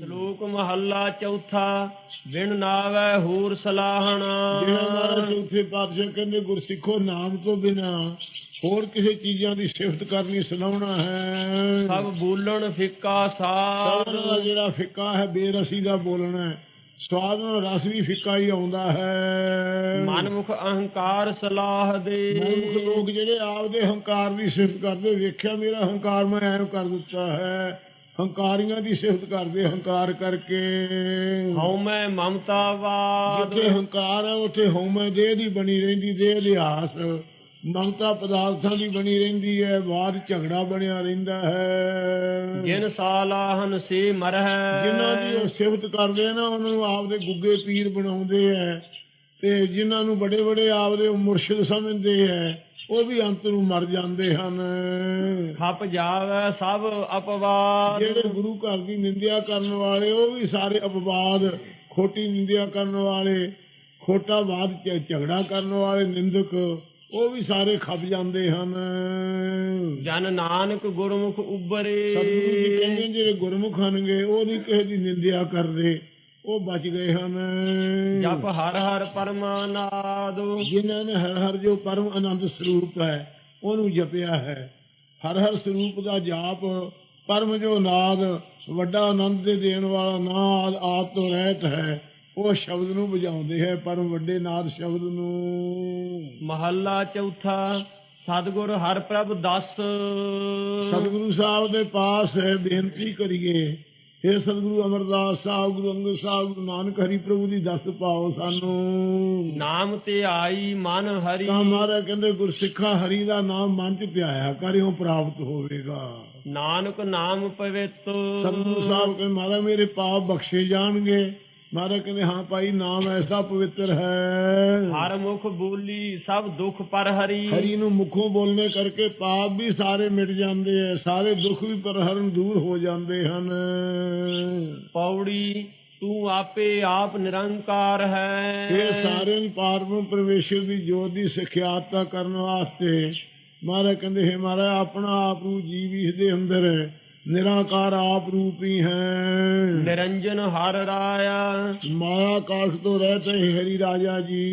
ਸ਼ਲੋਕ ਮਹੱਲਾ ਚੌਥਾ ਬਿਨ ਨਾਵੈ ਹੋਰ ਸਲਾਹਣਾ। ਜਿਹੜਾ ਮਹਾਰਾਜ ਚੌਥੇ ਪਾਤਸ਼ਾਹ ਕਹਿੰਦੇ ਗੁਰਸਿੱਖੋ ਨਾਮ ਤੋਂ ਬਿਨਾ ਹੋਰ ਕਿਸੇ ਚੀਜ਼ਾਂ ਦੀ ਸਿਫਤ ਕਰਨੀ ਸੁਣਾਉਣਾ ਹੈ। ਸਭ ਬੋਲਣ ਫਿੱਕਾ ਸਾਰ। ਸਭ ਜਿਹੜਾ ਫਿੱਕਾ ਹੈ ਬੇਰਸੀ ਦਾ ਬੋਲਣਾ ਹੈ। ਸਵਾਦ ਨਾਲ ਰਸ ਵੀ ਫਿੱਕਾ ਹੀ ਆਉਂਦਾ ਹੈ। ਮਨਮੁਖ ਅਹੰਕਾਰ ਸਲਾਹ ਦੇ। ਮਨੁੱਖ ਲੋਕ ਜਿਹੜੇ ਆਪਦੇ ਹੰਕਾਰ ਦੀ ਸਿਫਤ ਕਰਦੇ ਵੇਖਿਆ ਮੇਰਾ ਹੰਕਾਰ ਮੈਂ ਐਂ ਕਰ ਦਿੱਤਾ ਹੈ। ਹੰਕਾਰੀਆਂ ਦੀ ਸਿਫਤ ਕਰਦੇ ਹੰਕਾਰ ਕਰਕੇ। ਹਉ ਮੈਂ ਮਮਤਾਵਾਦ। ਜਿੱਥੇ ਹੰਕਾਰ ਹੈ ਉੱਥੇ ਹਉਮੈ ਦੇਹ ਦੀ ਬਣੀ ਰਹਿੰਦੀ ਦੇਹ ਲਿਹਾਸ ਮਮਤਾ ਪਦਾਰਥਾਂ ਦੀ ਬਣੀ ਰਹਿੰਦੀ ਹੈ ਬਾਦ ਝਗੜਾ ਬਣਿਆ ਰਹਿੰਦਾ ਹੈ। ਜਿਨ ਸਾਲਾਹਨ ਸੇ ਮਰਹਿ। ਜਿਨ੍ਹਾਂ ਦੀ ਉਹ ਸਿਫਤ ਕਰਦੇ ਨਾ ਉਹਨਾਂ ਨੂੰ ਆਪਦੇ ਗੁੱਗੇ ਪੀਰ ਬਣਾਉਂਦੇ ਐ ਤੇ ਜਿਨ੍ਹਾਂ ਨੂੰ ਬੜੇ ਬੜੇ ਆਪਦੇ ਮੁਰਸ਼ਿਦ ਸਮਝਦੇ ਐ ਉਹ ਵੀ ਅੰਤ ਨੂੰ ਮਰ ਜਾਂਦੇ ਹਨ। ਖਪ ਜਾਵੇ ਸਭ ਅਪਵਾਦ। ਜਿਹੜੇ ਗੁਰੂ ਘਰ ਦੀ ਨਿੰਦਿਆ ਕਰਨ ਵਾਲੇ ਉਹ ਵੀ ਸਾਰੇ ਅਪਵਾਦ। ਖੋਟੀ ਨਿੰਦਿਆ ਕਰਨ ਵਾਲੇ ਖੋਟਾ ਬਾਦ ਝਗੜਾ ਕਰਨ ਵਾਲੇ ਨਿੰਦਕ ਉਹ ਵੀ ਸਾਰੇ ਖੱਪ ਜਾਂਦੇ ਹਨ। ਜਨ ਨਾਨਕ ਗੁਰਮੁਖ ਉਬਰੇ ਸਤਿਗੁਰੂ ਜੀ ਕਹਿੰਦੇ ਜਿਹੜੇ ਗੁਰਮੁਖ ਹਨਗੇ ਉਹ ਨਹੀਂ ਕਿਸੇ ਦੀ ਨਿੰਦਿਆ ਕਰਦੇ। ਉਹ ਬਚ ਗਏ ਹਨ। ਜਪ ਹਰ ਹਰ ਪਰਮਾਨਾਦ ਜਿਨ੍ਹਾਂ ਨੇ ਹਰ ਹਰ ਜੋ ਪਰਮ ਆਨੰਦ ਸਰੂਪ ਹੈ ਉਹਨੂੰ ਜਪਿਆ ਹੈ। ਹਰ ਹਰ ਸਰੂਪ ਦਾ ਜਾਪ ਪਰਮ ਜੋ ਨਾਦ ਵੱਡਾ ਆਨੰਦ ਦੇ ਦੇਣ ਵਾਲਾ ਨਾਦ ਆਪ ਤੋਂ ਰਹਿਤ ਹੈ ਉਹ ਸ਼ਬਦ ਨੂੰ ਵਜਾਉਂਦੇ ਹੈ ਪਰਮ ਵੱਡੇ ਨਾਦ ਸ਼ਬਦ ਨੂੰ। ਮਹੱਲਾ ਚੌਥਾ ਸਤਿਗੁਰ ਹਰ ਪ੍ਰਭ ਦਸ। ਸਤਿਗੁਰੂ ਸਾਹਿਬ ਦੇ ਪਾਸ ਬੇਨਤੀ ਕਰੀਏ हे ਸਤਿਗੁਰੂ ਅਮਰਦਾਸ ਸਾਹਿਬ ਗੁਰੂ ਅੰਗਦ ਸਾਹਿਬ ਗੁਰੂ ਨਾਨਕ ਹਰੀ ਪ੍ਰਭੂ ਦੀ ਦਸ ਪਾਓ ਸਾਨੂੰ। ਨਾਮ ਤੇ ਆਈ ਮਨ ਹਰੀ। ਤਾਂ ਮਹਾਰਾਜ ਕਹਿੰਦੇ ਗੁਰਸਿੱਖਾ ਹਰੀ ਦਾ ਨਾਮ ਮਨ ਚ ਪਿਆਇਆ ਕਰਿਓ ਪ੍ਰਾਪਤ ਹੋਵੇਗਾ। ਨਾਨਕ ਨਾਮ ਪਵਿੱਤ। ਸਤਿਗੁਰੂ ਸਾਹਿਬ ਕਹਿੰਦੇ ਮਹਾਰਾਜ ਮੇਰੇ ਪਾਪ ਬਖਸ਼ੇ ਜਾਣਗੇ। ਮਹਾਰਾਜ ਕਹਿੰਦੇ ਹਾਂ ਭਾਈ ਨਾਮ ਐਸਾ ਪਵਿੱਤਰ ਹੈ। ਹਰ ਮੁਖ ਬੋਲੀ ਸਭ ਦੁੱਖ ਪਰ ਹਰੀ। ਹਰੀ ਨੂੰ ਮੁਖੋਂ ਬੋਲਣੇ ਕਰਕੇ ਪਾਪ ਵੀ ਸਾਰੇ ਮਿਟ ਜਾਂਦੇ ਐ ਸਾਰੇ ਦੁੱਖ ਵੀ ਪਰਹਰਨ ਦੂਰ ਹੋ ਜਾਂਦੇ ਹਨ। ਪੌੜੀ ਤੂੰ ਆਪੇ ਆਪ ਨਿਰੰਕਾਰ ਹੈ। ਇਹ ਸਾਰਿਆਂ ਨੂੰ ਪਾਰਮ ਪਰਮੇਸ਼ਰ ਦੀ ਜੋਤ ਦੀ ਸਿਖਿਆਤਾ ਕਰਨ ਵਾਸਤੇ। ਮਹਾਰਾਜ ਕਹਿੰਦੇ ਹੈ ਮਹਾਰਾਜ ਆਪਣਾ ਆਪ ਨੂੰ ਜੀਵ ਇਸ ਦੇ ਅੰਦਰ ਹੈ। ਨਿਰਾਕਾਰ ਆਪ ਰੂਪੀ ਹੈ। ਨਿਰੰਜਨ ਹਰ ਰਾਇਆ। ਮਾਇਆ ਕਾਸ਼ ਤੋਂ ਰਹਤੇ ਹਰੀ ਰਾਜਾ ਜੀ।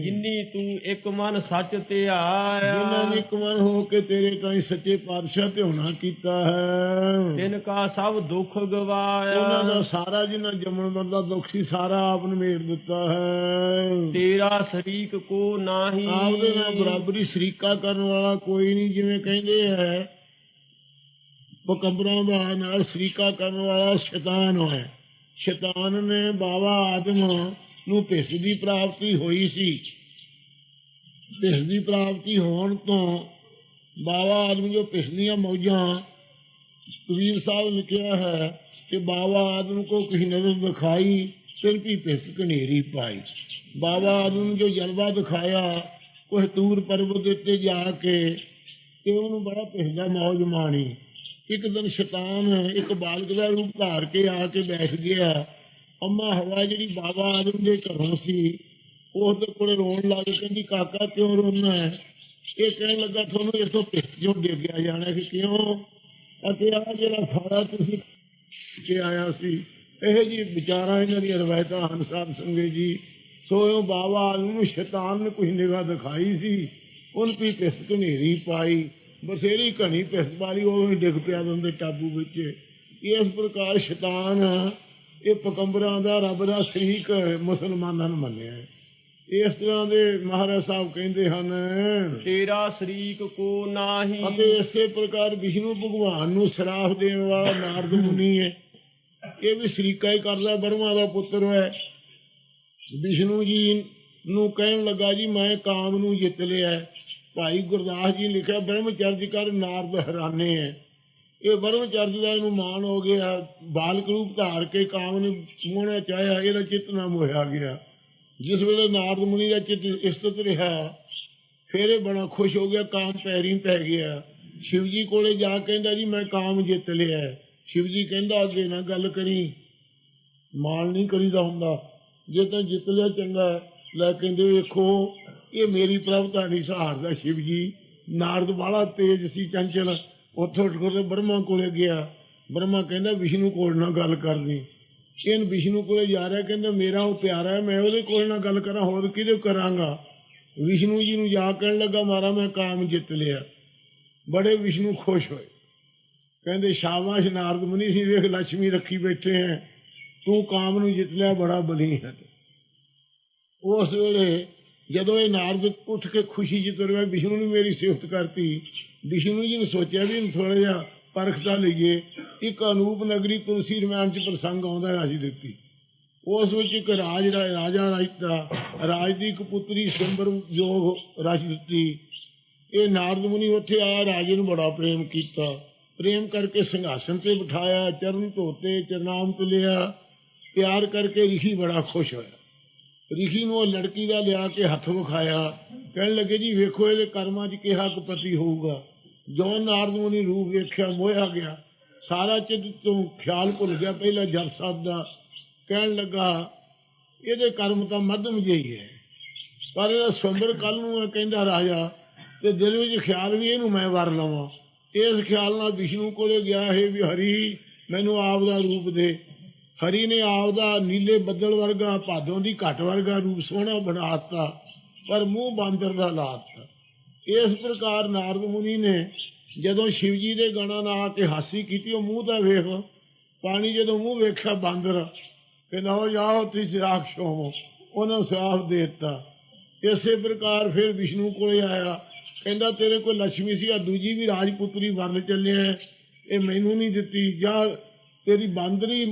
ਜਿਨੀ ਤੂੰ ਇੱਕ ਮਨ ਸੱਚ ਤੇ ਜਿਨ੍ਹਾਂ ਆਇਆ ਨੇ ਇੱਕ ਮਨ ਹੋ ਕੇ ਤੇਰੇ ਤਾਈਂ ਸੱਚੇ ਪਾਤਸ਼ਾਹ ਤੇ ਹੋਣਾ ਕੀਤਾ ਹੈ। ਤਿਨ ਕਾ ਸਭ ਦੁੱਖ ਉਹਨਾਂ ਗਵਾਇਆ ਦਾ ਸਾਰਾ ਜਿਨ੍ਹਾਂ ਜੰਮਣ ਦਾ ਦੁੱਖ ਸੀ ਸਾਰਾ ਆਪ ਨੇ ਮੇੜ ਦਿੱਤਾ ਹੈ। ਤੇਰਾ ਸ਼ਰੀਕ ਕੋ ਨਾਹੀ। ਆਪਦੇ ਨਾਲ ਬਰਾਬਰੀ ਸ਼ਰੀਕਾ ਕਰਨ ਵਾਲਾ ਕੋਈ ਨਹੀਂ ਜਿਵੇਂ ਕਹਿੰਦੇ ਹੈ ਪਕੰਬਰਾਂ ਦਾ ਨਾਲ ਸ਼ਰੀਕਾ ਕਰਨ ਵਾਲਾ ਸ਼ੈਤਾਨ ਹੈ। ਸ਼ੈਤਾਨ ਨੇ ਬਾਬਾ ਆਦਮ ਨੂੰ ਭਿਸ ਦੀ ਪ੍ਰਾਪਤੀ ਹੋਈ ਸੀ। ਭਿਸ ਦੀ ਪ੍ਰਾਪਤੀ ਹੋਣ ਤੋਂ ਬਾਬਾ ਆਦਮ ਜੋ ਪਿਛਲੀਆਂ ਮੌਜਾਂ ਕਬੀਰ ਸਾਹਿਬ ਲਿਖਿਆ ਹੈ ਕਿ ਬਾਬਾ ਆਦਮ ਕੋ ਕਿਸੇ ਨਜ਼ਰ ਦਿਖਾਈ, ਫਿਰ ਵੀ ਭਿਸ ਕਨੇਰੀ ਪਾਈ। ਬਾਬਾ ਆਦਮ ਨੂੰ ਜੋ ਜਲਵਾ ਦਿਖਾਇਆ ਕੋਹ ਤੂਰ ਪਰਬਤ ਉੱਤੇ ਜਾ ਕੇ ਤੇ ਉਹਨੂੰ ਬੜਾ ਪਿਸਦਾ ਮੌਜ ਮਾਣੀ। ਇੱਕ ਦਿਨ ਸ਼ੈਤਾਨ ਇੱਕ ਬਾਲਕ ਦਾ ਰੂਪ ਧਾਰ ਕੇ ਆ ਕੇ ਬੈਠ ਗਿਆ। ਅੰਮਾ ਹਵਾ ਜਿਹੜੀ ਬਾਬਾ ਆਦਮ ਦੇ ਘਰੋਂ ਸੀ, ਉਹ ਉਹਦੇ ਕੋਲੇ ਰੋਣ ਲੱਗ ਕਹਿੰਦੀ, ਕਾਕਾ, ਕਿਉਂ ਰੋਣਾ ਹੈ? ਇਹ ਕਹਿਣ ਲੱਗਾ, ਤੁਹਾਨੂੰ ਇਥੋਂ ਭਿਸ ਜੋ ਡਿੱਗਿਆ ਜਾਣਾ ਕਿ ਕਿਉਂ? ਅਤੇ ਆ ਜਿਹੜਾ ਸਾਰਾ ਤੁਸੀਂ ਕੇ ਆਇਆ ਸੀ, ਇਹ ਜੀ ਵਿਚਾਰਾਂ ਇਹਨਾਂ ਦੀਆਂ ਰਵਾਇਤਾਂ ਹਨ ਸਾਹਿਬ ਸੰਗੇ ਜੀ। ਸੋ ਇਹ ਬਾਬਾ ਆਦਮ ਨੂੰ ਸ਼ੈਤਾਨ ਨੇ ਕੋਈ ਨਿਗਾਹ ਦਿਖਾਈ ਸੀ, ਉਹਨ ਵੀ ਭਿਸ ਘਨੇਰੀ ਪਾਈ ਬਸੇਰੀ ਘਣੀ ਭਿਸ ਵਾਲੀ ਉਹ ਹੀ ਡਿੱਗ ਪਿਆ ਉਹਦੇ ਟਾਬੂ ਵਿੱਚ ਇਸ ਪ੍ਰਕਾਰ ਸ਼ੈਤਾਨ ਇਹ ਪਕੰਬਰਾਂ ਦਾ ਰੱਬ ਦਾ ਸ਼ਰੀਕ ਮੁਸਲਮਾਨਾਂ ਨੇ ਮੰਨਿਆ ਹੈ। ਇਸ ਤਰ੍ਹਾਂ ਦੇ ਮਹਾਰਾਜ ਸਾਹਿਬ ਕਹਿੰਦੇ ਹਨ ਤੇਰਾ ਸ਼ਰੀਕ ਕੋ ਨਾਹੀ ਅਤੇ ਇਸੇ ਪ੍ਰਕਾਰ ਵਿਸ਼ਨੂੰ ਭਗਵਾਨ ਨੂੰ ਸਰਾਫ ਦੇਣ ਵਾਲਾ ਨਾਰਦ ਮੁਨੀ ਹੈ ਇਹ ਵੀ ਸ਼ਰੀਕਾ ਹੀ ਕਰਦਾ ਬਰਮਾ ਦਾ ਪੁੱਤਰ ਹੈ ਵਿਸ਼ਨੂੰ ਜੀ ਨੂੰ ਕਹਿਣ ਲੱਗਾ ਜੀ ਮੈਂ ਕਾਮ ਨੂੰ ਜਿੱਤ ਲਿਆ। ਭਾਈ ਗੁਰਦਾਸ ਜੀ ਲਿਖਿਆ, ਬ੍ਰਹਮਚਰਜ ਕਰ ਨਾਰਦ ਹੈਰਾਨੇ ਹੈ ਇਹ ਬ੍ਰਹਮਚਰਜ ਦਾ ਇਹਨੂੰ ਮਾਣ ਹੋ ਗਿਆ, ਬਾਲਕ ਰੂਪ ਧਾਰ ਕੇ ਕਾਮ ਨੂੰ ਮੋਹਣਾ ਚਾਹਿਆ, ਇਹਦਾ ਚਿੱਤ ਨਾ ਮੋਹਿਆ ਗਿਆ। ਜਿਸ ਵੇਲੇ ਨਾਰਦ ਮੁਨੀ ਦਾ ਚਿੱਤ ਇਸਤਤ ਰਿਹਾ, ਫਿਰ ਇਹ ਬੜਾ ਖੁਸ਼ ਹੋ ਗਿਆ, ਕਾਮ ਪੈਰੀਂ ਪੈ ਗਿਆ। ਸ਼ਿਵ ਜੀ ਕੋਲੇ ਜਾ ਕਹਿੰਦਾ, ਜੀ, ਮੈਂ ਕਾਮ ਜਿੱਤ ਲਿਆ ਹੈ। ਸ਼ਿਵ ਜੀ ਕਹਿੰਦਾ, ਅੱਗੇ ਨਾ ਗੱਲ ਕਰੀ। ਮਾਣ ਨਹੀਂ ਕਰੀਦਾ ਹੁੰਦਾ। ਜੇ ਤਾਂ ਜਿੱਤ ਲਿਆ ਚੰਗਾ, ਲੈ ਕਹਿੰਦੇ ਵੇਖੋ ਇਹ ਮੇਰੀ ਪ੍ਰਭਤਾ ਨਹੀਂ ਸਹਾਰਦਾ ਸ਼ਿਵ ਜੀ ਨਾਰਦ ਵਾਲਾ ਤੇਜ ਸੀ ਚੰਚਲ। ਉੱਥੋਂ ਉੱਠ ਬ੍ਰਹਮਾ ਕੋਲੇ ਗਿਆ। ਬ੍ਰਹਮਾ ਕਹਿੰਦਾ, ਵਿਸ਼ਨੂੰ ਕੋਲ ਨਾਲ ਗੱਲ ਕਰਨੀ ਇਹਨ ਵਿਸ਼ਨੂੰ ਕੋਲੇ ਜਾ ਰਿਹਾ, ਕਹਿੰਦਾ, ਮੇਰਾ ਉਹ ਪਿਆਰਾ ਹੈ, ਮੈਂ ਉਹਦੇ ਕੋਲ ਨਾਲ ਗੱਲ ਕਰਾਂ, ਹੋਰ ਕਿਹਦੇ ਕਰਾਂਗਾ? ਵਿਸ਼ਨੂੰ ਜੀ ਨੂੰ ਜਾ ਕਹਿਣ ਲੱਗਾ, ਮਾਰਾ, ਮੈਂ ਕਾਮ ਜਿੱਤ ਲਿਆ। ਬੜੇ ਵਿਸ਼ਨੂੰ ਖੁਸ਼ ਹੋਏ। ਕਹਿੰਦੇ, ਸ਼ਾਬਾਸ਼ ਨਾਰਦ ਮੁਨੀ ਸੀ ਵੇਖ ਲక్ష్ਮੀ ਰੱਖੀ ਬੈਠੇ ਹੈ। ਤੂੰ ਕਾਮ ਨੂੰ ਜਿੱਤ ਲਿਆ, ਬੜਾ ਬਲੀ ਹੈ ਉਸ ਵੇਲੇ ਜਦੋਂ ਇਹ ਨਾਰਦ ਉੱਠ ਕੇ ਖੁਸ਼ੀ ਜਿੱਤ ਤੁਰਿਆ ਵਿਸ਼ਨੂੰ ਨੇ ਮੇਰੀ ਸਿਫਤ ਕਰਤੀ। ਵਿਸ਼ਨੂੰ ਜੀ ਨੇ ਸੋਚਿਆ ਵੀ ਥੋੜਾ ਜਿਹਾ ਪਰਖਤਾ ਲਈਏ। ਇੱਕ ਅਨੂਪ ਨਗਰੀ ਤੁਲਸੀ ਰਮਾਨ ਚ ਪ੍ਰਸੰਗ ਆਉਂਦਾ ਰਾਜੀ ਦਿੱਤੀ। ਉਸ ਵਿੱਚ ਇੱਕ ਰਾਜ ਦਾ, ਰਾਜਾ ਰਾਜਤਾ ਰਾਜ ਦੀ ਇੱਕ ਪੁੱਤਰੀ ਸਿੰਬਰ ਜੋਗ ਰਾਜ ਦਿੱਤੀ। ਇਹ ਨਾਰਦ ਮੁਨੀ ਉੱਥੇ ਆਇਆ ਰਾਜੇ ਨੂੰ ਬੜਾ ਪ੍ਰੇਮ ਕੀਤਾ। ਪ੍ਰੇਮ ਕਰਕੇ ਸਿੰਘਾਸਨ ਤੇ ਬਿਠਾਇਆ, ਚਰਨ ਧੋਤੇ ਚਰਨਾਮ ਲਿਆ ਪਿਆਰ ਕਰਕੇ ਰਿਸ਼ੀ ਬੜਾ ਖੁਸ਼ ਹੋਇਆ। ਰਿਸ਼ੀ ਨੂੰ ਉਹ ਲੜਕੀ ਦਾ ਲਿਆ ਕੇ ਹੱਥ ਵਿਖਾਇਆ। ਕਹਿਣ ਲੱਗੇ, ਜੀ, ਵੇਖੋ, ਇਹਦੇ ਕਰਮਾਂ 'ਚ ਕਿਹਾ ਕੁਪਤੀ ਹੋਊਗਾ। ਜੋ ਨਾਰਦ ਰੂਪ ਵੇਖਿਆ, ਮੋਹਿਆ ਗਿਆ। ਸਾਰਾ ਚਿੱਤ ਤੋਂ ਖਿਆਲ ਭੁੱਲ ਗਿਆ ਪਹਿਲਾਂ ਜਪ ਸਾਹਿਬ ਦਾ। ਕਹਿਣ ਲੱਗਾ, ਇਹਦੇ ਕਰਮ ਤਾਂ ਮੱਧਮ ਜਿਹੀ ਹੈ ਪਰ ਇਹਦਾ ਸੁੰਦਰ ਕੱਲ ਨੂੰ ਇਹ ਕਹਿੰਦਾ ਰਾਜਾ, ਤੇ ਦਿਲ ਵਿੱਚ ਖਿਆਲ ਵੀ ਇਹਨੂੰ ਮੈਂ ਵਰ ਲਵਾਂ। ਇਸ ਖਿਆਲ ਨਾਲ ਵਿਸ਼ਨੂੰ ਕੋਲੇ ਗਿਆ ਹੈ ਵੀ, ਹਰੀ, ਮੈਨੂੰ ਆਪ ਦਾ ਰੂਪ ਦੇ। ਹਰੀ ਨੇ ਆਪਦਾ ਨੀਲੇ ਬੱਦਲ ਵਰਗਾ, ਭਾਦੋਂ ਦੀ ਘਟ ਵਰਗਾ ਰੂਪ ਸੋਹਣਾ ਬਣਾਤਾ ਪਰ ਮੂੰਹ ਬਾਂਦਰ ਦਾ ਲਾਤਾ ਇਸ ਪ੍ਰਕਾਰ ਨਾਰਦ ਮੁਨੀ ਨੇ ਜਦੋਂ ਸ਼ਿਵ ਜੀ ਦੇ ਗਣਾ ਨਾਲ ਆ ਹਾਸੀ ਕੀਤੀ, ਉਹ ਮੂੰਹ ਤਾਂ ਵੇਖ ਪਾਣੀ ਜਦੋਂ ਮੂੰਹ ਵੇਖਿਆ ਬਾਂਦਰ ਕਹਿੰਦਾ ਹੋ ਜਾਓ, ਤੁਸੀਂ ਰਾਖਸ਼ ਹੋ ਉਹਨਾਂ ਸਾਫ਼ ਦੇ ਦਿੱਤਾ। ਇਸੇ ਪ੍ਰਕਾਰ ਫਿਰ ਵਿਸ਼ਨੂੰ ਕੋਲੇ ਆਇਆ। ਕਹਿੰਦਾ, ਤੇਰੇ ਕੋਲ ਲక్ష్ਮੀ ਸੀ ਆ ਦੂਜੀ ਵੀ ਰਾਜਪੁੱਤਰੀ ਵਰਨ ਚੱਲਿਆ ਇਹ ਮੈਨੂੰ ਨਹੀਂ ਦਿੱਤੀ। ਜਾਂ ਤੇਰੀ ਬਾਂਦਰੀ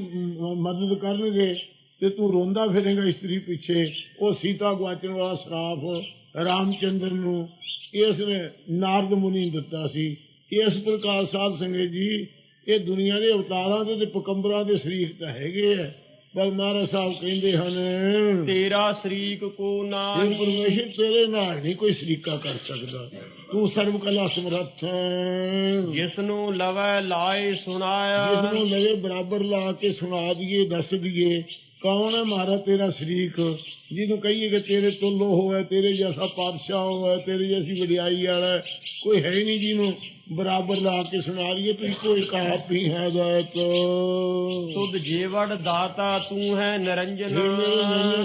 ਮਦਦ ਕਰਨਗੇ ਤੇ ਤੂੰ ਰੋਂਦਾ ਫਿਰੇਗਾ ਇਸਤਰੀ ਪਿੱਛੇ। ਉਹ ਸੀਤਾ ਗਵਾਚਣ ਵਾਲਾ ਸਰਾਫ ਰਾਮਚੰਦਰ ਨੂੰ ਇਸ ਨੇ ਨਾਰਦ ਮੁਨੀ ਦਿੱਤਾ ਸੀ। ਇਸ ਪ੍ਰਕਾਰ ਸਾਧ ਸੰਗਤ ਜੀ, ਇਹ ਦੁਨੀਆ ਦੇ ਅਵਤਾਰਾਂ ਦੇ ਤੇ ਪਕੰਬਰਾਂ ਦੇ ਸਰੀਰ ਤਾਂ ਹੈਗੇ ਆ। ਪਰ ਮਹਾਰਾਜ ਸਾਹਿਬ ਕਹਿੰਦੇ ਹਨ ਤੇਰਾ ਸ਼ਰੀਕ ਕੋ ਨਾਹੀ ਪਰਮੇਸ਼ਰ ਤੇਰੇ ਨਾਲ ਨਹੀਂ ਕੋਈ ਸਰੀਕਾ ਕਰ ਸਕਦਾ। ਤੂੰ ਸਰਬ ਕਲਾ ਸਮਰੱਥ ਜਿਸ ਨੂੰ ਲਵੈ ਲਾਏ ਜਿਸ ਸੁਣਾਇਆ। ਨੂੰ ਲਵੇ ਬਰਾਬਰ ਲਾ ਕੇ ਸੁਣਾ ਦਈਏ ਦੱਸ ਦਈਏ। ਕੌਣ ਹੈ ਮਾਰਾ ਤੇਰਾ ਸ਼ਰੀਕ? ਜਿਹਨੂੰ ਕਹੀਏ ਕਿ ਤੇਰੇ ਤੁੱਲੋ ਹੋਵੇ ਤੇਰੇ ਜੈਸਾ ਪਾਤਸ਼ਾਹ ਹੋਵੇ ਤੇਰੇ ਜੈਸੀ ਵਡਿਆਈ ਵਾਲਾ ਹੈ। ਕੋਈ ਹੈ ਹੀ ਨਹੀਂ ਜਿਹਨੂੰ ਬਰਾਬਰ ਲਾ ਕੇ ਸੁਣਾ ਲਈਏ ਤੂੰ ਕੋਈ ਕਾਪ ਹੀ ਹੈ ਦਾਤ। ਸੁਧ ਜੀਵੜ ਦਾਤਾ ਤੂੰ ਹੈ ਨਿਰੰਜਨ।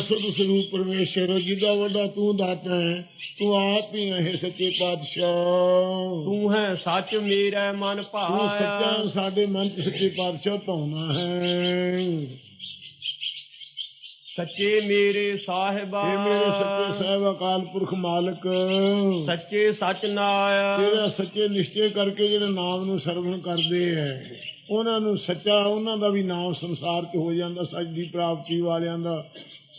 ਸੁਧ ਸਰੂਪ ਪਰਮੇਸ਼ਰ ਜਿਹਦਾ ਵੱਡਾ ਤੂੰ ਦਾਤਾ ਹੈ ਤੂੰ ਆਪ ਹੀ ਹੈ ਸੱਚੇ ਪਾਤਸ਼ਾਹ। ਤੂੰ ਹੈ ਸੱਚ ਮੇਰਾ ਮਨ ਤੂੰ ਸੱਚਾ ਭਾਇਆ। ਸਾਡੇ ਮਨ ਸੱਚੇ ਪਾਤਸ਼ਾਹ ਪਾਉਣਾ ਹੈ। ਸੱਚੇ ਮੇਰੇ ਸਾਹਿਬਾ। ਇਹ ਮੇਰੇ ਸੱਚੇ ਸਾਹਿਬ ਅਕਾਲ ਪੁਰਖ ਮਾਲਕ। ਸੱਚੇ ਸੱਚ ਨਾਇਆ ਤੇਰਾ ਸੱਚੇ ਨਿਸ਼ਚੇ ਕਰਕੇ ਜਿਹੜੇ ਨਾਮ ਨੂੰ ਸਰਵਣ ਕਰਦੇ ਐ ਉਹਨਾਂ ਨੂੰ ਸੱਚਾ ਉਹਨਾਂ ਦਾ ਵੀ ਨਾਮ ਸੰਸਾਰ 'ਚ ਹੋ ਜਾਂਦਾ ਸੱਚ ਦੀ ਪ੍ਰਾਪਤੀ ਵਾਲਿਆਂ ਦਾ।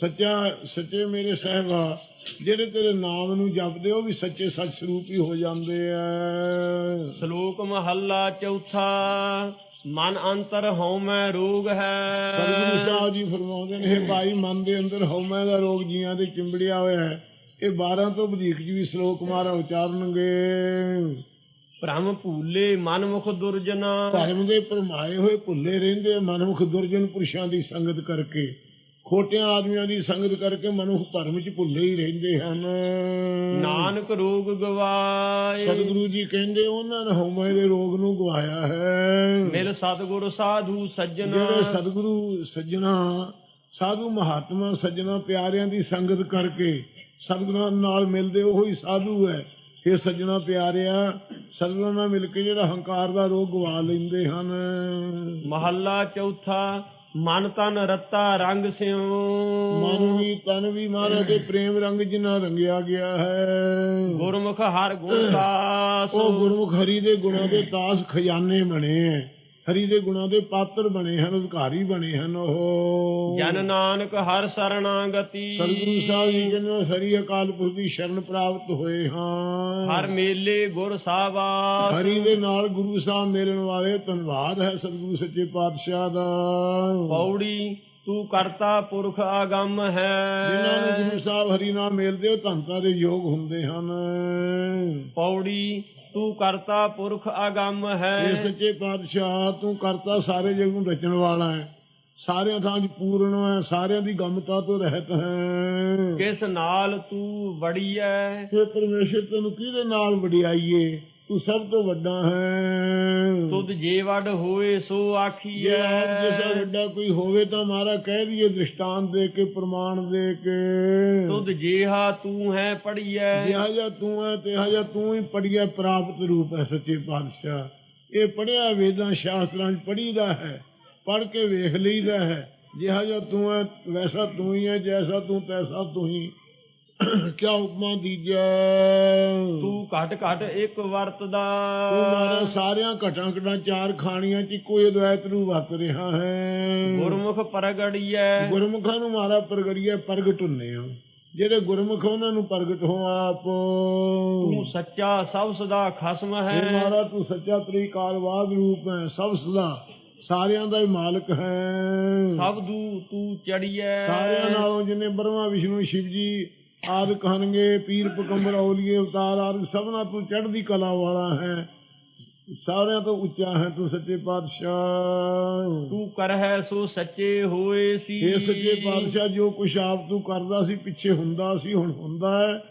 ਸੱਚਾ ਸੱਚੇ ਮੇਰੇ ਸਾਹਿਬਾ ਜਿਹੜੇ ਤੇਰੇ ਨਾਮ ਨੂੰ ਜਪਦੇ ਉਹ ਵੀ ਸੱਚੇ ਸੱਚ ਸਰੂਪ ਹੀ ਹੋ ਜਾਂਦੇ ਐ। ਸ਼ਲੋਕ ਮਹੱਲਾ ਚੌਥਾ। ਮਨ ਅੰਤਰ ਹਉਮੈ ਰੋਗ ਸਤਿਗੁਰੂ ਹੈ ਸਾਹਿਬ ਜੀ ਫਰਮਾਉਂਦੇ ਨੇ ਭਾਈ ਮਨ ਦੇ ਅੰਦਰ ਹਉਮੈ ਦਾ ਰੋਗ ਜੀਆਂ ਦੇ ਚਿੰਬੜਿਆ ਹੋਇਆ ਹੈ। ਇਹ 12 ਤੋਂ ਵਧੇਕ ਜੀ ਵੀ ਸ਼ਲੋਕ ਮਾਰਾ ਉਚਾਰਨਗੇ। ਭ੍ਰਮ ਭੂਲੇ ਮਨ ਮੁਖ ਦੁਰਜਨਾ। ਧਰਮ ਦੇ ਪਰਮਾਏ ਹੋਏ ਭੁੱਲੇ ਰਹਿੰਦੇ ਮਨੁੱਖ ਦੁਰਜਨ ਪੁਰਸ਼ਾਂ ਦੀ ਸੰਗਤ ਕਰਕੇ। ਖੋਟਿਆਂ ਆਦਮੀਆਂ ਦੀ ਸੰਗਤ ਕਰਕੇ ਮਨੁੱਖ ਭਰਮ ਚ ਭੁੱਲੇ ਹੀ ਰਹਿੰਦੇ ਹਨ। ਨਾਨਕ ਰੋਗ ਗਵਾਏ। ਸਤਿਗੁਰੂ ਜੀ ਕਹਿੰਦੇ ਉਹਨਾਂ ਨੇ ਹਉਮੈ ਦੇ ਰੋਗ ਨੂੰ ਗਵਾਇਆ ਹੈ। ਮਿਲ ਸਤਿਗੁਰ ਸਾਧੂ ਸੱਜਣ। ਜਿਹੜੇ ਸਤਿਗੁਰੂ ਸੱਜਣਾ ਸਾਧੂ ਮਹਾਤਮਾ ਸੱਜਣਾ ਪਿਆਰਿਆਂ ਦੀ ਸੰਗਤ ਕਰਕੇ ਸਤਿਗੁਰਾਂ ਨਾਲ ਮਿਲਦੇ ਉਹ ਹੀ ਸਾਧੂ ਹੈ। ਇਹ ਸੱਜਣਾ ਪਿਆਰਿਆ ਸਤਿਗੁਰਾਂ ਨਾਲ ਮਿਲ ਕੇ ਜਿਹੜਾ ਹੰਕਾਰ ਦਾ ਰੋਗ ਗਵਾ ਲੈਂਦੇ ਹਨ। ਮਹੱਲਾ ਚੌਥਾ ਮਨ ਤਨ ਰਤਾ ਰੰਗ ਸਿਉ। ਮਨ ਵੀ ਤਨ ਵੀ ਮਹਾਰਾਜ ਦੇ ਪ੍ਰੇਮ ਰੰਗ ਜਿਨਾ ਰੰਗਿਆ ਗਿਆ ਹੈ। ਗੁਰਮੁਖ ਹਰ ਗੁਣ ਦਾਸ। ਉਹ ਗੁਰਮੁਖ ਹਰੀ ਦੇ ਗੁਣਾਂ ਦੇ ਤਾਸ ਖਜ਼ਾਨੇ ਬਣੇ ਹੈ ਹਰੀ ਦੇ ਗੁਣਾਂ ਦੇ ਪਾਤਰ ਬਣੇ ਹਨ ਅਧਿਕਾਰੀ ਬਣੇ ਹਨ ਉਹ ਜਨ ਨਾਨਕ ਹਰ ਸਰਣਾਗਤੀ। ਸਤਿਗੁਰੂ ਸਾਹਿਬ ਜੀ ਜਿਹਨਾਂ ਹਰੀ ਅਕਾਲ ਪੁਰਖ ਦੀ ਸ਼ਰਨ ਪ੍ਰਾਪਤ ਹੋਏ ਹਾਂ। ਹਰ ਮੇਲੇ ਗੁਰ ਸਾਬਾਸ ਹਰੀ ਦੇ ਨਾਲ ਗੁਰੂ ਸਾਹਿਬ ਮਿਲਣ ਵਾਲੇ ਧੰਨਵਾਦ ਹੈ ਸਤਿਗੁਰੂ ਸੱਚੇ ਪਾਤਸ਼ਾਹ ਦਾ। ਪੌੜੀ ਤੂੰ ਕਰਤਾ ਪੁਰਖ ਆਗਮ ਹੈ। ਜਿਨ੍ਹਾਂ ਨੂੰ ਗੁਰੂ ਸਾਹਿਬ ਹਰੀ ਨਾਲ ਮਿਲਦੇ ਉਹ ਧੰਤਾ ਦੇ ਯੋਗ ਹੁੰਦੇ ਹਨ। ਪੌੜੀ ਤੂੰ ਕਰਤਾ ਪੁਰਖ ਆਗਮ ਇਹ ਹੈ ਸੱਚੇ ਪਾਤਸ਼ਾਹ ਤੂੰ ਕਰਤਾ ਸਾਰੇ ਜਗ ਨੂੰ ਰਚਣ ਵਾਲਾ ਹੈ। ਸਾਰਿਆਂ ਥਾਂ 'ਚ ਪੂਰਨ ਹੈ ਸਾਰਿਆਂ ਦੀ ਗਮਤਾ ਤੋਂ ਰਹਿਤ ਹੈ। ਕਿਸ ਨਾਲ ਤੂੰ ਵੜੀਐ? ਇਹ ਪਰਮੇਸ਼ਰ ਤੈਨੂੰ ਕਿਹਦੇ ਨਾਲ ਵਡਿਆਈਏ? ਤੂੰ ਸਭ ਤੋਂ ਵੱਡਾ ਹੈ। ਤੁਧ ਜੇ ਵਡ ਹੋਏ ਸੋ ਜੇ ਆਖੀਐ ਜਿਸਾ ਵੱਡਾ ਕੋਈ ਹੋਵੇ ਤਾਂ ਮਾਰਾ ਕਹਿ ਦਈਏ ਦ੍ਰਿਸ਼ਟਾਂਤ ਦੇ ਕੇ ਪ੍ਰਮਾਣ ਦੇ ਕੇ। ਤੁਧ ਜੇਹਾ ਤੂੰ ਹੈ ਪੜੀਐ ਜਿਹਾ ਜਿਹਾ ਤੂੰ ਹੈ ਤੇ ਜਿਹਾ ਤੂੰ ਹੀ ਪੜੀਆ ਪ੍ਰਾਪਤ ਰੂਪ ਹੈ ਸੱਚੇ ਪਾਤਸ਼ਾਹ। ਇਹ ਪੜਿਆ ਵੇਦਾਂ ਸ਼ਾਸਤਰਾਂ 'ਚ ਪੜੀਦਾ ਹੈ ਪੜ ਕੇ ਵੇਖ ਲਈਦਾ ਹੈ। ਜਿਹਾ ਜਿਹਾ ਤੂੰ ਹੈ ਵੈਸਾ ਤੂੰ ਹੀ ਹੈ ਜੈਸਾ ਤੂੰ ਤੈਸਾ ਤੂੰ ਹੀ। ਕਿਆ ਉਪਮਾ ਦੀਜੈ ਤੂੰ ਘਟ ਘਟ ਇੱਕ ਵਰਤਦਾ। ਤੂੰ ਮਾਰਾ ਸਾਰਿਆਂ ਘਟਾਂ ਘਟਾਂ ਚਾਰ ਖਾਣੀਆਂ 'ਚ ਕੋਈ ਅਦਵੈਤ ਨੂੰ ਵਰਤ ਰਿਹਾ ਹੈ। ਗੁਰਮੁਖ ਪ੍ਰਗੜੀਐ ਗੁਰਮੁਖਾਂ ਨੂੰ ਮਾਰਾ ਪ੍ਰਗਟਿਆ ਪ੍ਰਗਟ ਹੁੰਨੇ ਆ ਜਿਹੜੇ ਗੁਰਮੁਖ ਉਹਨਾਂ ਨੂੰ ਪ੍ਰਗਟ ਹੋ ਆਪ। ਤੂੰ ਸੱਚਾ ਸਭ ਸਦਾ ਖਸਮ ਹੈ। ਮਾਰਾ ਤੂੰ ਸੱਚਾ ਤ੍ਰਿਕਾਲਵਾਦ ਰੂਪ ਹੈ ਸਭ ਸਦਾ ਸਾਰਿਆਂ ਦਾ ਹੀ ਮਾਲਕ ਹੈ। ਸਭ ਦੂ ਤੂੰ ਚੜੀਐ। ਸਾਰਿਆਂ ਨਾਲੋਂ ਜਿਨੇ ਬਰਮਾ ਵਿਸ਼ਨੂੰ ਸ਼ਿਵ ਜੀ ਆਦ ਕਹਨਗੇ ਪੀਰ ਪਕੰਬਰ ਔਲੀਏ ਅਵਤਾਰ ਆਦਿ ਸਭਨਾ ਤੂੰ ਚੜ੍ਹਦੀ ਕਲਾ ਵਾਲਾ ਹੈ। ਸਾਰਿਆਂ ਤੋਂ ਉੱਚਾ ਹੈ ਤੂੰ ਸੱਚੇ ਪਾਤਸ਼ਾਹ। ਤੂੰ ਕਰ ਹੈ ਸੋ ਸੱਚੇ ਹੋਏ ਸੀ। ਇਹ ਸੱਚੇ ਪਾਤਸ਼ਾਹ ਜੋ ਕੁਛ ਆਪ ਤੂੰ ਕਰਦਾ ਸੀ ਪਿੱਛੇ ਹੁੰਦਾ ਸੀ ਹੁਣ ਹੁੰਦਾ ਹੈ।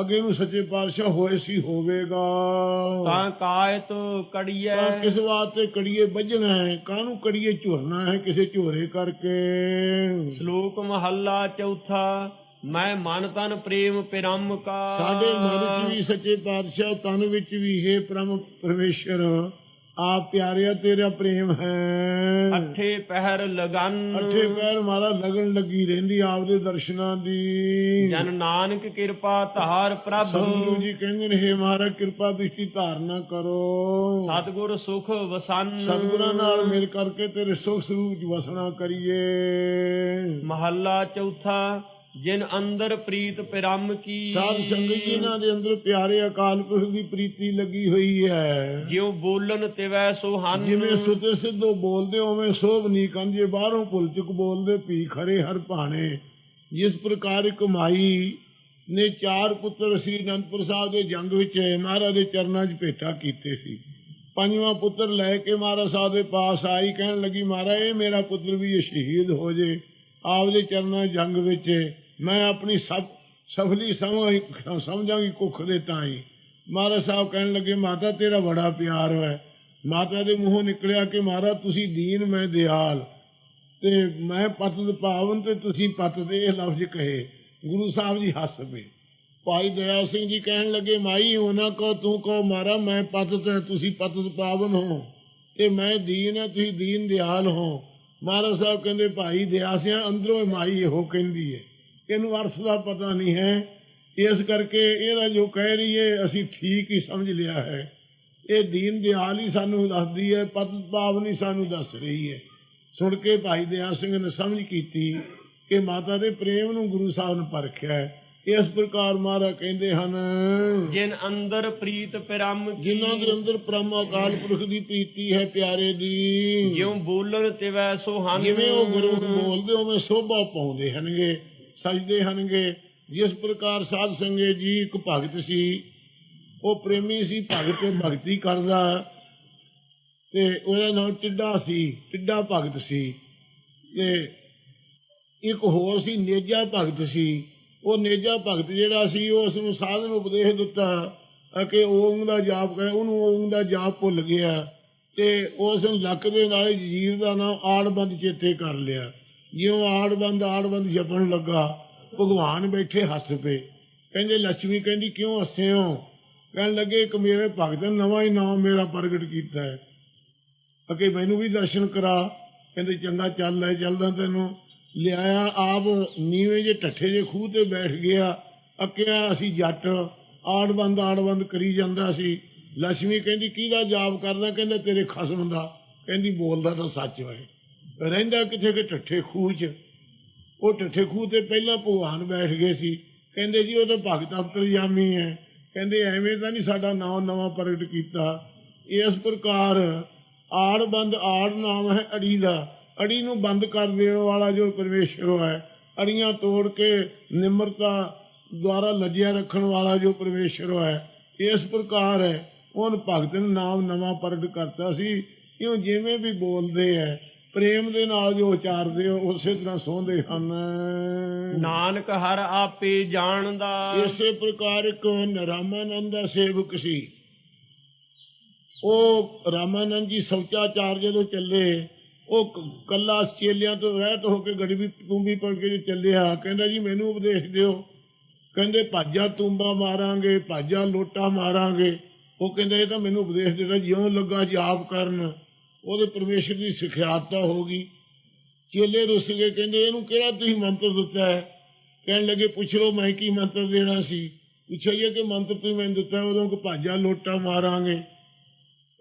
ਅੱਗੇ ਨੂੰ ਸੱਚੇ ਪਾਤਸ਼ਾਹ ਹੋਏ ਸੀ ਹੋਵੇਗਾ। ਤਾਂ ਕਾਇਤ ਤਾਂ ਕੜੀਐ ਕਿਸ ਵਾਸਤੇ ਕੜੀਏ ਵੱਜਣਾ ਹੈ? ਕਾਹਨੂੰ ਕੜੀਏ ਝੁਰਨਾ ਹੈ ਕਿਸੇ ਝੋਰੇ ਕਰਕੇ? ਸ਼ਲੋਕ ਮਹੱਲਾ ਚੌਥਾ। ਮੈਂ ਮਨ ਤਨ ਪ੍ਰੇਮ ਪਿਰਮ ਕਾ। ਸਾਡੇ ਮਨ ਵਿੱਚ ਵੀ ਸੱਚੇ ਪਾਤਸ਼ਾਹ ਤਨ ਵਿੱਚ ਵੀ ਹੈ ਪ੍ਰਮ ਪਰਮੇਸ਼ਰ। ਆਪ ਪਿਆਰਿਆ ਤੇਰਾ ਪ੍ਰੇਮ ਹੈ। ਅੱਠੇ ਪਹਿਰ ਲਗਨ। ਅੱਠੇ ਪੈਰ ਮਾਰਾ ਲਗਨ ਲੱਗੀ ਰਹਿੰਦੀ ਆਪਦੇ ਦਰਸ਼ਨਾਂ ਦੀ। ਜਨ ਨਾਨਕ ਕਿਰਪਾ ਧਾਰ ਪ੍ਰਭ। ਸਤਿਗੁਰੂ ਜੀ ਕਹਿੰਦੇ ਨੇ ਹੈ ਮਹਾਰਾਜ ਕਿਰਪਾ ਦ੍ਰਿਸ਼ਟੀ ਧਾਰਨਾ ਕਰੋ। ਸਤਿਗੁਰ ਸੁਖ ਵਸਨ। ਸਤਿਗੁਰਾਂ ਨਾਲ ਮਿਲ ਕਰਕੇ ਤੇਰੇ ਸੁਖ ਸਰੂਪ ਵਸਣਾ ਕਰੀਏ। ਮਹੱਲਾ ਚੌਥਾ। ਜਿਨ ਅੰਦਰ ਪ੍ਰੀਤ ਪਿਰਮ ਕੀ। ਸਾਧ ਸੰਗਤ ਜੀ ਇਹਨਾਂ ਦੇ ਅੰਦਰ ਪਿਆਰੇ ਅਕਾਲ ਪੁਰਖ ਦੀ ਪ੍ਰੀਤੀ ਲੱਗੀ ਹੋਈ ਹੈ। ਜਿਉ ਬੋਲਨ ਤਿਵੈ ਸੋ ਹਨ। ਜਿਵੇਂ ਸੁਤੇ ਸਿੱਧੋ ਬੋਲਦੇ ਓਵੇਂ ਸੋਭ ਨੀ ਕੰਜੇ ਬਾਹਰੋਂ ਭੁੱਲ ਚੁੱਕ ਬੋਲਦੇ ਭੀ ਖਰੇ ਹਰ ਭਾਣੇ। ਜਿਸ ਪ੍ਰਕਾਰ ਕਮਾਈ ਨੇ ਚਾਰ ਪੁੱਤਰ ਸ੍ਰੀ ਅਨੰਦਪੁਰ ਸਾਹਿਬ ਦੇ ਜੰਗ ਵਿੱਚ ਮਹਾਰਾਜ ਦੇ ਚਰਨਾਂ 'ਚ ਭੇਟਾ ਕੀਤੇ ਸੀ। ਪੰਜਵਾਂ ਪੁੱਤਰ ਲੈ ਕੇ ਮਹਾਰਾਜ ਸਾਹਿਬ ਦੇ ਪਾਸ ਆਈ ਕਹਿਣ ਲੱਗੀ ਮਹਾਰਾਜ ਇਹ ਮੇਰਾ ਪੁੱਤਰ ਵੀ ਇਹ ਸ਼ਹੀਦ ਹੋ ਜੇ। ਆਪਦੇ ਚਰਨਾਂ ਜੰਗ ਵਿੱਚ ਮੈਂ ਆਪਣੀ ਸਭ ਸਫਲੀ ਸਮਝਾਂਗੀ ਕੁੱਖ ਦੇ ਤਾਈ। ਮਹਾਰਾਜ ਸਾਹਿਬ ਕਹਿਣ ਲੱਗੇ, ਮਾਤਾ, ਤੇਰਾ ਬੜਾ ਪਿਆਰ ਹੈ। ਮਾਤਾ ਦੇ ਮੂੰਹੋਂ ਨਿਕਲਿਆ ਕਿ ਮਹਾਰਾਜ, ਤੁਸੀਂ ਦੀਨ ਮੈਂ ਦਿਆਲ। ਤੇ ਮੈਂ ਪਤਿਤ ਪਾਵਨ ਤੇ ਤੁਸੀਂ ਪਤ ਦੇ ਇਹ ਲਫ਼ਜ਼ ਕਹੇ। ਗੁਰੂ ਸਾਹਿਬ ਜੀ ਹੱਸ ਪਏ। ਭਾਈ ਦਇਆ ਸਿੰਘ ਜੀ ਕਹਿਣ ਲੱਗੇ, ਮਾਈ, ਉਹਨਾਂ ਕੋ ਤੂੰ ਕੋ ਮਾਰਾ, ਮੈਂ ਪਤਤ ਹੈ, ਤੁਸੀਂ ਪਤਿਤ ਪਾਵਨ ਹੋ। ਤੇ ਮੈਂ ਦੀਨ ਹੈ, ਤੁਸੀਂ ਦੀਨ ਦਿਆਲ ਹੋ। ਮਹਾਰਾਜ ਸਾਹਿਬ ਕਹਿੰਦੇ, ਭਾਈ ਦਇਆ ਸਿੰਘ ਅੰਦਰੋਂ ਇਹ ਮਾਈ ਇਹੋ ਕਹਿੰਦੀ ਹੈ। ਇਹਨੂੰ ਅਰਥ ਦਾ ਪਤਾ ਨਹੀਂ ਹੈ। ਇਸ ਕਰਕੇ ਇਹਦਾ ਜੋ ਕਹਿ ਰਹੀ ਹੈ ਅਸੀਂ ਠੀਕ ਹੀ ਸਮਝ ਲਿਆ ਹੈ। ਇਹ ਦੀਨ ਦਿਆਲ ਹੀ ਸਾਨੂੰ ਦੱਸਦੀ ਹੈ ਪਾਵਨ ਹੀ ਸਾਨੂੰ ਦੱਸ ਰਹੀ ਹੈ। ਸੁਣ ਕੇ ਭਾਈ ਦਇਆ ਸਿੰਘ ਨੇ ਸਮਝ ਕੀਤੀ ਕਿ ਮਾਤਾ ਦੇ ਪ੍ਰੇਮ ਨੂੰ ਗੁਰੂ ਸਾਹਿਬ ਨੇ ਪਰਖਿਆ ਹੈ। ਇਸ ਪ੍ਰਕਾਰ ਮਹਾਰਾਜ ਕਹਿੰਦੇ ਹਨ ਜਿਨ ਅੰਦਰ ਪ੍ਰੀਤ ਪਿਰਮ ਜਿਨ੍ਹਾਂ ਦੇ ਅੰਦਰ ਬ੍ਰਹਮ ਅਕਾਲ ਪੁਰਖ ਦੀ ਪ੍ਰੀਤੀ ਹੈ ਪਿਆਰੇ ਦੀ। ਜਿਉ ਬੋਲਨ ਤਿਵੈ ਸੋ ਹਨ ਜਿਵੇਂ ਉਹ ਗੁਰੂ ਬੋਲਦੇ ਉਵੇਂ ਸੋਭਾ ਪਾਉਂਦੇ ਹਨਗੇ। ਸਜਦੇ ਹਨਗੇ, ਜਿਸ ਪ੍ਰਕਾਰ ਸਾਧ ਸੰਗੇ ਜੀ ਇੱਕ ਭਗਤ ਸੀ, ਉਹ ਪ੍ਰੇਮੀ ਸੀ, ਭਗਤ ਤੇ ਭਗਤੀ ਕਰਦਾ। ਤੇ ਉਹਦਾ ਨਾਮ ਟਿੱਡਾ ਸੀ, ਟਿੱਡਾ ਭਗਤ ਸੀ। ਤੇ ਇੱਕ ਹੋਰ ਸੀ, ਨੇਜਾ ਭਗਤ ਸੀ। ਉਹ ਨੇਜਾ ਭਗਤ ਜਿਹੜਾ ਸੀ, ਉਹ ਉਸ ਨੂੰ ਸਾਧਨ ਉਪਦੇਸ਼ ਦਿੱਤਾ ਕਿ ਓਮ ਦਾ ਜਾਪ ਕਰੇ, ਉਹਨੂੰ ਓਮ ਦਾ ਜਾਪ ਭੁੱਲ ਗਿਆ। ਤੇ ਉਸ ਨੂੰ ਲੱਕ ਦੇ ਨਾਲ ਜੀਵ ਦਾ ਨਾਮ ਆੜਬੰਦ ਚੇਤੇ ਕਰ ਲਿਆ। ਜਿਉਂ ਆੜ ਬੰਦ ਜਪਣ ਲੱਗਾ। ਭਗਵਾਨ ਬੈਠੇ ਹੱਸ ਪਏ। ਕਹਿੰਦੇ ਲక్ష్ਮੀ ਕਹਿੰਦੀ, ਕਿਉਂ ਹੱਸੇ ਹੋ? ਕਹਿਣ ਲੱਗੇ, ਇੱਕ ਮੇਰੇ ਭਗਤ ਨਵਾਂ ਹੀ ਨਾਮ ਮੇਰਾ ਪ੍ਰਗਟ ਕੀਤਾ ਹੈ। ਅਕੇ ਮੈਨੂੰ ਵੀ ਦਰਸ਼ਨ ਕਰਾ। ਕਹਿੰਦੇ, ਚੰਗਾ, ਚੱਲ ਲੈ, ਚੱਲਦਾ ਤੈਨੂੰ। ਲਿਆਇਆ ਆਪ, ਨੀਵੇਂ ਜੇ ਠੱਠੇ ਜੇ ਖੂਹ ਤੇ ਬੈਠ ਗਿਆ। ਅੱਕਿਆ ਅਸੀਂ ਜੱਟ। ਆੜ ਬੰਦ ਆੜ ਬੰਦ ਕਰੀ ਜਾਂਦਾ ਸੀ। ਲక్ష్ਮੀ ਕਹਿੰਦੀ, ਕਿਹਦਾ ਜਾਪ ਕਰਦਾ? ਕਹਿੰਦਾ, ਤੇਰੇ ਖਸਮ ਦਾ। ਕਹਿੰਦੀ, ਬੋਲਦਾ ਤਾਂ ਸੱਚ ਹੋਏ ਰਹਿੰਦਾ ਕਿੱਥੇ ਕਿ ਠੱਠੇ ਖੂਹ 'ਚ? ਉਹ ਠੱਠੇ ਖੂਹ ਤੇ ਪਹਿਲਾਂ ਭਗਵਾਨ ਬੈਠ ਗਏ ਸੀ। ਕਹਿੰਦੇ ਜੀ, ਉਹ ਤਾਂ ਭਗਤ ਅੰਤਰਜਾਮੀ ਹੈ। ਕਹਿੰਦੇ ਐਵੇਂ ਤਾਂ ਨਹੀਂ ਸਾਡਾ ਨਾਮ ਨਵਾਂ ਪ੍ਰਗਟ ਕੀਤਾ। ਇਸ ਪ੍ਰਕਾਰ ਆੜ ਬੰਦ, ਆੜ ਨਾਮ ਹੈ ਅੜੀ ਦਾ। ਅੜੀ ਨੂੰ ਬੰਦ ਕਰ ਦੇਣ ਵਾਲਾ ਜੋ ਪਰਮੇਸ਼ਰ ਹੈ, ਅੜੀਆਂ ਤੋੜ ਕੇ ਨਿਮਰਤਾ ਦੁਆਰਾ ਲੱਜਿਆ ਰੱਖਣ ਵਾਲਾ ਜੋ ਪਰਮੇਸ਼ਰ ਹੈ ਇਸ ਪ੍ਰਕਾਰ ਹੈ। ਉਹਨ ਭਗਤ ਨੇ ਨਾਮ ਨਵਾਂ ਪ੍ਰਗਟ ਕਰਤਾ ਸੀ। ਕਿਉਂ ਜਿਵੇਂ ਵੀ ਬੋਲਦੇ ਹੈ ਪ੍ਰੇਮ ਦੇ ਨਾਲ ਜੋ ਉਚਾਰਦੇ ਹੋ ਉਸੇ ਤਰ੍ਹਾਂ ਸੋਹੰਦੇ ਹਨ। ਨਾਨਕ ਹਰ ਆਪੇ ਜਾਣਦਾ। ਇਸੇ ਪ੍ਰਕਾਰ ਇੱਕ ਨਰਾਮਾਨੰਦ ਦਾ ਸੇਵਕ ਸੀ। ਉਹ ਰਾਮਾਨੰਦ ਜੀ ਸੌਚਾਚਾਰ ਜਦੋਂ ਚੱਲੇ ਉਹ ਕ- ਕੱਲਾ ਚੇਲਿਆਂ ਤੋਂ ਰਹਿਤ ਹੋ ਕੇ ਗੜੀ ਵੀ ਤੂੰ ਵੀ ਪੜ ਕੇ ਚੱਲਿਆ ਕਹਿੰਦਾ ਜੀ ਮੈਨੂੰ ਉਪਦੇਸ਼ ਦਿਓ। ਕਹਿੰਦੇ ਭਾਜਾ ਤੁੰਬਾ ਮਾਰਾਂਗੇ ਭਾਜਾ ਲੋਟਾ ਮਾਰਾਂਗੇ। ਉਹ ਕਹਿੰਦਾ ਇਹ ਤਾਂ ਮੈਨੂੰ ਉਪਦੇਸ਼ ਦਿੱਤਾ ਜਿਉਂ ਲੱਗਾ ਜਾਪ ਕਰਨ। ਉਹਦੇ ਪਰਮੇਸ਼ਰ ਦੀ ਸਿਖਿਆਤਾ ਹੋ ਗਈ। ਚੇਲੇ ਰੁੱਸ ਗਏ, ਕਹਿੰਦੇ, ਇਹਨੂੰ ਕਿਹੜਾ ਤੁਸੀਂ ਮੰਤਰ ਦਿੱਤਾ ਹੈ? ਕਹਿਣ ਲੱਗੇ, ਪੁੱਛ ਲਓ, ਮੈਂ ਕੀ ਮੰਤਰ ਦੇਣਾ ਸੀ? ਪੁੱਛਿਆ ਕਿ ਮੰਤਰ ਤੁਸੀਂ ਮੈਨੂੰ ਦਿੱਤਾ ਉਦੋਂ ਕਿ ਭਾਜਾ ਲੋਟਾ ਮਾਰਾਂਗੇ।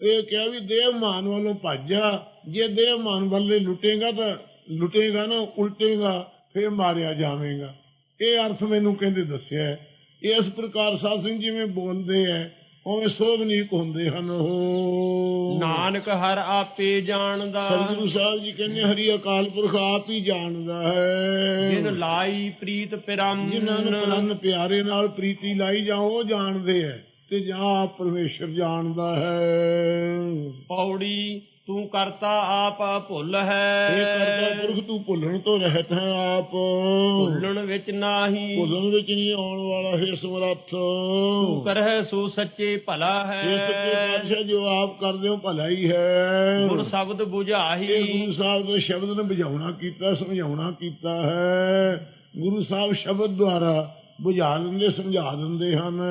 ਇਹ ਕਿਹਾ ਵੀ ਦੇਹ ਮਾਨ ਵੱਲੋਂ ਭਾਜਾ, ਜੇ ਦੇਹ ਮਾਨ ਵੱਲੇ ਲੁੱਟੇਗਾ ਤਾਂ ਲੁੱਟੇਗਾ ਨਾ, ਉਲਟੇਗਾ, ਫੇਰ ਮਾਰਿਆ ਜਾਵੇਗਾ। ਇਹ ਅਰਥ ਮੈਨੂੰ ਕਹਿੰਦੇ ਦੱਸਿਆ ਹੈ। ਇਸ ਪ੍ਰਕਾਰ ਸਾਧ ਸਿੰਘ ਜਿਵੇਂ ਬੋਲਦੇ ਐ ਉਵੇਂ ਸੋਭਨੀਕ ਹੁੰਦੇ ਹਨ ਉਹ ਨਾਨਕ ਹਰ ਆਪੇ ਜਾਣਦਾ। ਸਤਿਗੁਰੂ ਸਾਹਿਬ ਜੀ ਕਹਿੰਦੇ ਹਰੀ ਅਕਾਲ ਪੁਰਖ ਆਪ ਹੀ ਜਾਣਦਾ ਹੈ। ਜਿਨ ਲਾਈ ਪ੍ਰੀਤ ਪਿਰਮ ਜਿਨ੍ਹਾਂ ਨੇ ਪਿਆਰੇ ਨਾਲ ਪ੍ਰੀਤੀ ਲਾਈ ਜਾਂ ਉਹ ਜਾਣਦੇ ਐ ਤੇ ਜਾਂ ਪਰਮੇਸ਼ਰ ਜਾਣਦਾ ਹੈ। ਪੌੜੀ ਤੂੰ ਕਰਤਾ ਆਪ ਭੁੱਲ ਇਹ ਕਰਤਾ ਹੈ ਪੁਰਖ ਤੂੰ ਭੁੱਲਣ ਤੋਂ ਰਹਿਤ ਹੈ ਆਪ। ਭੁੱਲਣ ਵਿੱਚ ਨਾਹੀ। ਭੁੱਲਣ ਵਿੱਚ ਨਹੀਂ ਆਉਣ ਵਾਲਾ ਹੈ ਸਮਰੱਥ। ਤੂੰ ਕਰਹਿ ਸੋ ਸੱਚੇ ਭਲਾ ਇਹ ਸੱਚੇ ਹੈ ਪਾਤਸ਼ਾਹ ਜੋ ਆਪ ਕਰਦੇ ਹੋ ਭਲਾ ਹੀ ਹੈ। ਗੁਰ ਸ਼ਬਦ ਇਹ 부ਝਾਹੀ ਗੁਰੂ ਸਾਹਿਬ ਦੇ ਸ਼ਬਦ ਨੇ ਬੁਝਾਉਣਾ ਕੀਤਾ ਸਮਝਾਉਣਾ ਕੀਤਾ ਹੈ। ਗੁਰੂ ਸਾਹਿਬ ਸ਼ਬਦ ਦੁਆਰਾ ਬੁਝਾ ਦਿੰਦੇ ਸਮਝਾ ਦਿੰਦੇ ਹਨ।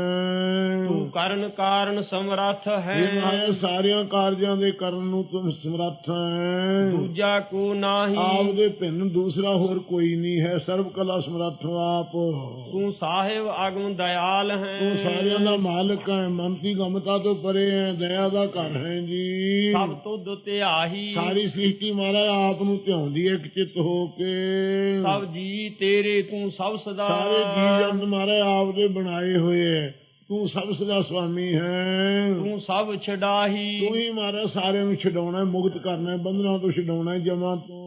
ਤੂੰ ਕਰਨ ਕਾਰਨ ਸਮਰੱਥ ਹੈ। ਇਹ ਮਾਇਆ ਸਾਰਿਆਂ ਕਾਰਜਾਂ ਦੇ ਕਰਨ ਨੂੰ ਤੁਮ ਸਮਰੱਥ ਹੈ। ਦੂਜਾ ਕੋ ਨਾਹੀ। ਆਪ ਦੇ ਭਿੰਨ ਦੂਸਰਾ ਹੋਰ ਕੋਈ ਨਹੀਂ ਹੈ। ਸਰਬ ਕਲਾ ਸਮਰੱਥ ਆਪ। ਤੂੰ ਸਾਹਿਬ ਆਗਮ ਦਿਆਲ ਹੈ। ਤੂੰ ਸਾਰਿਆਂ ਦਾ ਮਾਲਕ ਹੈ। ਮੰਤੀ ਗਮਤਾ ਤੋਂ ਪਰੇ ਹੈ। ਦਇਆ ਦਾ ਘਰ ਹੈ ਜੀ। ਸਭ ਤੁਧ ਧਿਆਹੀ ਸਾਰੀ ਸ੍ਰਿਸ਼ਟੀ ਮਹਾਰਾਜ ਆਪ ਨੂੰ ਧਿਆਉਂਦੀ ਹੈ। ਇੱਕ ਚਿੱਤ ਹੋ ਕੇ। ਸਭ ਜੀ ਤੇਰੇ ਤੂੰ ਸਭ ਸਦਾ। ਸਾਰੇ ਜੰਤ ਮਹਾਰਾਜ ਆਪ ਦੇ ਬਣਾਏ ਹੋਏ ਹੈ ਤੂੰ ਸਭ ਸਦਾ ਸੁਆਮੀ ਹੈ। ਤੂੰ ਸਭ ਛਡਾਹੀ। ਤੂੰ ਹੀ ਮਹਾਰਾਜ ਸਾਰਿਆਂ ਨੂੰ ਛਡਾਉਣਾ ਮੁਕਤ ਕਰਨਾ ਬੰਧਨਾਂ ਤੋਂ ਛਡਾਉਣਾ ਜਮਾਂ ਤੋਂ